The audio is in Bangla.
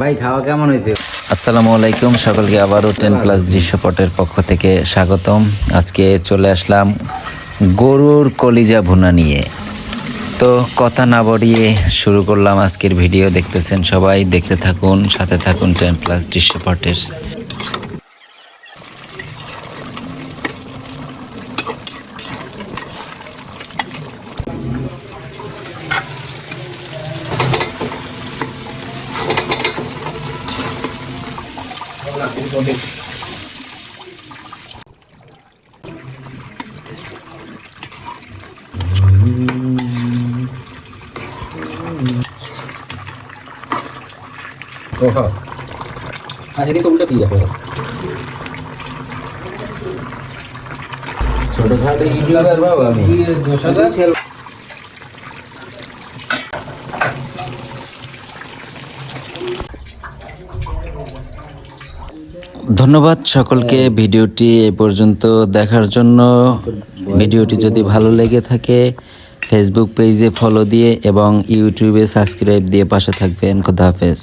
ভাই, খাওয়া কেমন হয়েছে? আসসালামু আলাইকুম, সকলকে আবারও টেন প্লাস দৃশ্যপটের পক্ষ থেকে স্বাগতম। আজকে চলে আসলাম গরুর কলিজা ভুনা নিয়ে। তো কথা না বাড়িয়ে শুরু করলাম আজকের ভিডিও। দেখতেছেন সবাই, দেখতে থাকুন, সাথে থাকুন টেন প্লাস দৃশ্যপটের। আজকে তো উল্টো দিয়ে যাব ছোট খাটো ইউটিউবার বাবু আমি। ধন্যবাদ সকলকে ভিডিওটি এ পর্যন্ত দেখার জন্য। ভিডিওটি যদি ভালো লেগে থাকে ফেসবুক পেজে ফলো দিয়ে এবং ইউটিউবে সাবস্ক্রাইব দিয়ে পাশে থাকবেন। খোদা হাফেজ।